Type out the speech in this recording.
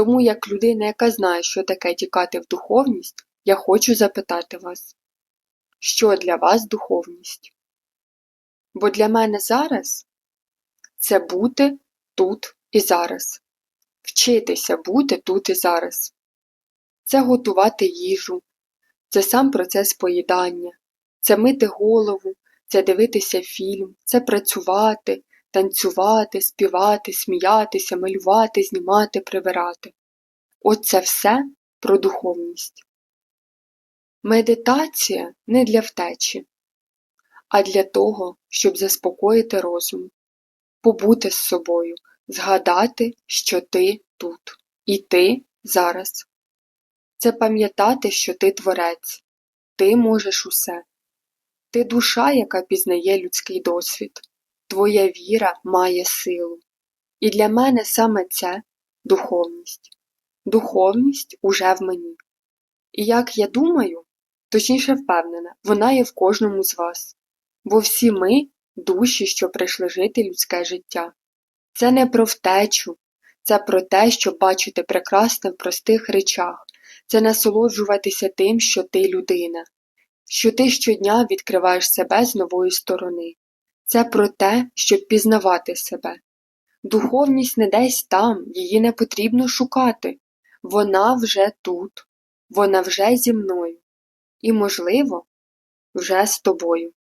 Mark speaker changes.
Speaker 1: Тому, як людина, яка знає, що таке тікати в духовність, я хочу запитати вас, що для вас духовність? Бо для мене зараз це бути тут і зараз, вчитися бути тут і зараз, це готувати їжу, це сам процес поїдання, це мити голову, це дивитися фільм, це працювати, танцювати, співати, сміятися, малювати, знімати, прибирати. От це все про духовність. Медитація не для втечі, а для того, щоб заспокоїти розум, побути з собою, згадати, що ти тут, і ти зараз. Це пам'ятати, що ти творець, ти можеш усе. Ти душа, яка пізнає людський досвід, твоя віра має силу. І для мене саме це духовність. Духовність уже в мені. І як я думаю, точніше впевнена, вона є в кожному з вас. Бо всі ми душі, що прийшли жити людське життя. Це не про втечу, це про те, щоб бачити прекрасне в простих речах, це насолоджуватися тим, що ти людина, що ти щодня відкриваєш себе з нової сторони. Це про те, щоб пізнавати себе. Духовність не десь там, її не потрібно шукати. Вона вже тут, вона вже зі мною і, можливо, вже з тобою.